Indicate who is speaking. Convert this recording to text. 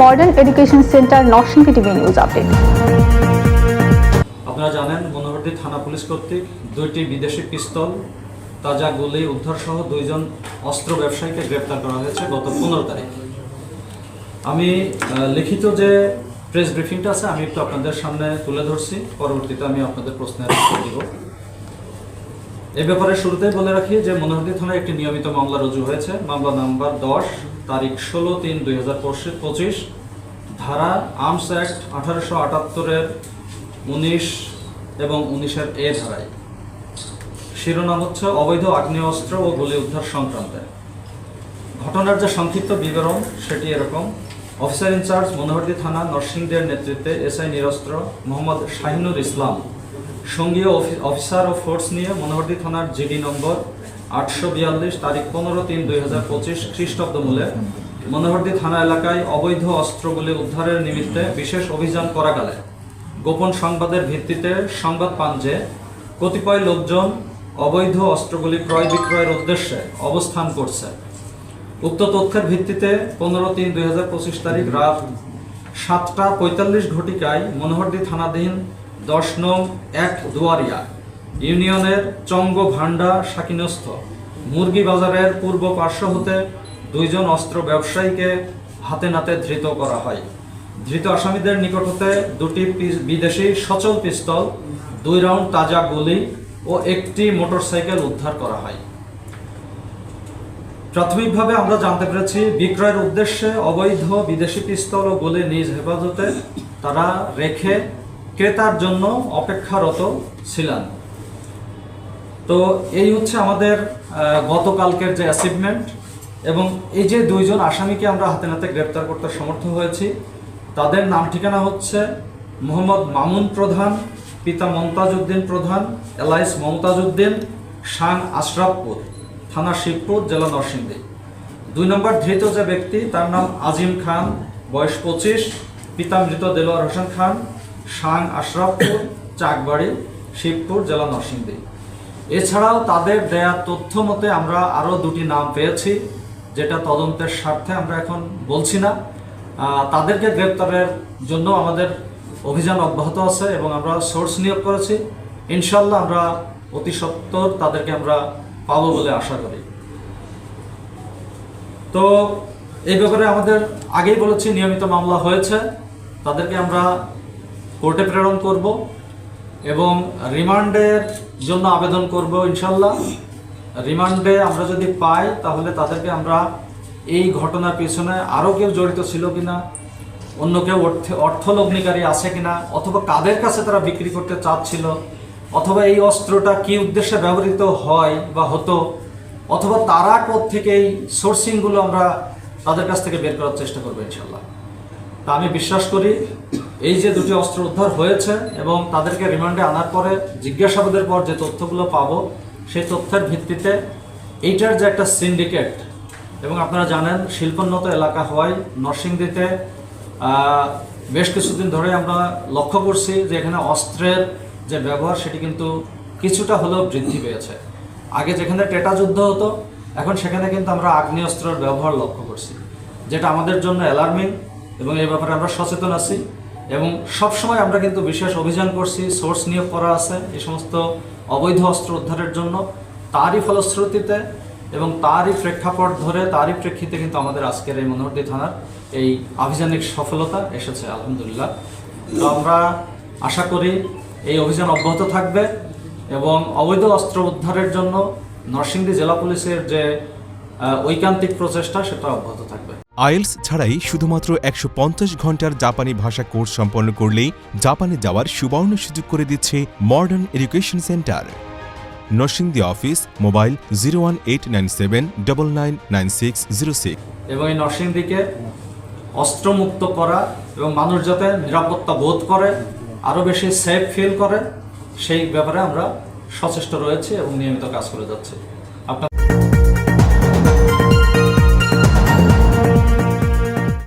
Speaker 1: Modern education centre Narsingdi TV news update.
Speaker 2: আপনারা জানেন মনোহরদী থানা পুলিশ কর্তৃক দুইটি বিদেশি পিস্তল, তাজা গুলি উদ্ধার সহ দুইজন অস্ত্র ব্যবসায়ীকে গ্রেপ্তার করা হয়েছে গত পনেরো তারিখ। আমি লিখিত যে প্রেস ব্রিফিংটা আছে, আমি একটু আপনাদের সামনে তুলে ধরছি। পরবর্তীতে আমি আপনাদের প্রশ্নের উত্তর দিব। এ ব্যাপারে শুরুতেই বলে রাখি যে মনোহরদী থানায় একটি নিয়মিত মামলা রুজু হয়েছে। মামলা নাম্বার দশ, তারিখ ষোলো তিন দুই হাজার পঁচিশ ধারা আর্মস অ্যাক্ট আঠারোশো আটাত্তরের উনিশ এবং উনিশের এ ধারায়। শিরোনাম হচ্ছে অবৈধ আগ্নেয়াস্ত্র ও গুলি উদ্ধার সংক্রান্তে। ঘটনার যে সংক্ষিপ্ত বিবরণ, সেটি এরকম। অফিসার ইনচার্জ মনোহরদী থানা নরসিংদের নেতৃত্বে এসআই নিরস্ত্র মোহাম্মদ শাহিনুর ইসলাম। সঙ্গীয় অফিসার ও ফোর্স নিয়ে মনোহরদী থানার জিডি নম্বর আটশো বিয়াল্লিশ তারিখ পনেরো তিন দুই হাজার পঁচিশ খ্রিস্টাব্দ মূলে মনোহরদী থানা এলাকায় অবৈধ অস্ত্রগুলি উদ্ধারের নিমিত্তে বিশেষ অভিযান করা গেলে গোপন সংবাদের ভিত্তিতে সংবাদ পান যে কতিপয় লোকজন অবৈধ অস্ত্রগুলি ক্রয় বিক্রয়ের উদ্দেশ্যে অবস্থান করছে। উক্ত তথ্যের ভিত্তিতে পনেরো তিন দুই হাজার পঁচিশ তারিখ রাত সাতটা পঁয়তাল্লিশ ঘটিকায় মনোহরদী থানাধীন দশ নং এক দুয়ারিয়া, ইউনিয়নের চঙ্গ ভান্ডা সাকিনস্থ মুরগি বাজারের পূর্ব পার্শ্ব হতে দুইজন অস্ত্র ব্যবসায়ীকে হাতে নাতে ধৃত করা হয়। ধৃত আসামিদের নিকট হতে দুটি বিদেশি সচল পিস্তল, দুই রাউন্ড তাজা গুলি ও একটি মোটরসাইকেল উদ্ধার করা হয়। প্রাথমিকভাবে আমরা জানতে পেরেছি, বিক্রয়ের উদ্দেশ্যে অবৈধ বিদেশি পিস্তল ও গুলি নিজ হেফাজতে তারা রেখে ক্রেতার জন্য অপেক্ষারত ছিলেন তো এই হচ্ছে আমাদের গতকালকের যে অ্যাচিভমেন্ট এবং এই যে দুইজন আসামিকে আমরা হাতে নাতে গ্রেপ্তার করতে সমর্থ হয়েছি, তাদের নাম ঠিকানা হচ্ছে মোহাম্মদ মামুন প্রধান, পিতা মমতাজ উদ্দিন প্রধান এলাইস মমতাজ উদ্দিন শান আশরাফপুর, থানা শিবপুর, জেলা নরসিংদী। দুই নম্বর ধৃত যে ব্যক্তি, তার নাম আজিম খান, বয়স পঁচিশ, পিতা মৃত দেলোয়ার হোসেন খান শাং আশরাফপুর, চাকবাড়ি, শিবপুর, জেলা নরসিংদী। এছাড়াও তাদের দেয়া তথ্য মতে আমরা আরও দুটি নাম পেয়েছি, যেটা তদন্তের স্বার্থে আমরা এখন বলছি না। তাদেরকে গ্রেপ্তারের জন্য আমাদের অভিযান অব্যাহত আছে এবং আমরা সোর্স নিয়োগ করেছি। ইনশাল্লাহ আমরা অতি সত্বর তাদেরকে আমরা পাবো বলে আশা করি। তো এই ব্যাপারে আমাদের আগেই বলেছি, নিয়মিত মামলা হয়েছে। তাদেরকে আমরা কোর্টে প্রেরণ করব এবং রিমান্ডের জন্য আবেদন করব ইনশাল্লাহ রিমান্ডে আমরা যদি পাই, তাহলে তাদেরকে আমরা এই ঘটনার পিছনে আরও কেউ জড়িত ছিল কিনা, অন্য কেউ অর্থ, অর্থলগ্নিকারী আছে কিনা, অথবা কাদের কাছে তারা বিক্রি করতে চাচ্ছিল, অথবা এই অস্ত্রটা কি উদ্দেশ্যে ব্যবহৃত হয় বা হতো, অথবা তারা কোথ থেকে এই সোর্সিংগুলো আমরা তাদের কাছ থেকে বের করার চেষ্টা করব ইনশাল্লাহ তা আমি বিশ্বাস করি এই যে দুটি অস্ত্র উদ্ধার হয়েছে এবং তাদেরকে রিমান্ডে আনার পরে জিজ্ঞাসাবাদের পর যে তথ্যগুলো পাবো, সেই তথ্যের ভিত্তিতে এইটার যে একটা সিন্ডিকেট, এবং আপনারা জানেন শিল্পোন্নত এলাকা হওয়ায় নরসিংদীতে বেশ কিছুদিন ধরে আমরা লক্ষ্য করছি যে এখানে অস্ত্রের যে ব্যবহার, সেটি কিন্তু কিছুটা হলেও বৃদ্ধি পেয়েছে। আগে যেখানে টেটা যুদ্ধ হতো, এখন সেখানে কিন্তু আমরা আগ্নেয়াস্ত্রের ব্যবহার লক্ষ্য করছি, যেটা আমাদের জন্য অ্যালার্মিং, এবং এই ব্যাপারে আমরা সচেতন আছি। এবং সবসময় আমরা কিন্তু বিশেষ অভিযান করছি, সোর্স নিয়োগ করা আছে এই সমস্ত অবৈধ অস্ত্র উদ্ধারের জন্য। তারই ফলশ্রুতিতে এবং তারই প্রেক্ষাপট ধরে, তারই প্রেক্ষিতে কিন্তু আমাদের আজকের এই মনোহরদী থানার এই আভিযানিক সফলতা এসেছে, আলহামদুলিল্লাহ। তো আমরা আশা করি এই অভিযান অব্যাহত থাকবে এবং অবৈধ অস্ত্র উদ্ধারের জন্য নরসিংদী জেলা পুলিশের যে ঐকান্তিক প্রচেষ্টা, সেটা অব্যাহত থাকবে।
Speaker 3: আইএলস ছাড়াই শুধুমাত্র একশো পঞ্চাশ ঘণ্টার জাপানি ভাষা কোর্স সম্পন্ন করলেই জাপানে যাওয়ার সুবর্ণ সুযোগ করে দিচ্ছে modern education centre. Narsingdi office, mobile zero one eight nine seven double nine nine six zero six.
Speaker 2: এবং এই নরসিংদীকে অস্ত্রমুক্ত করা এবং মানুষ যাতে নিরাপত্তা বোধ করে আরও বেশি সেফ ফিল করে, সেই ব্যাপারে আমরা সচেষ্ট রয়েছে এবং নিয়মিত কাজ করে যাচ্ছি।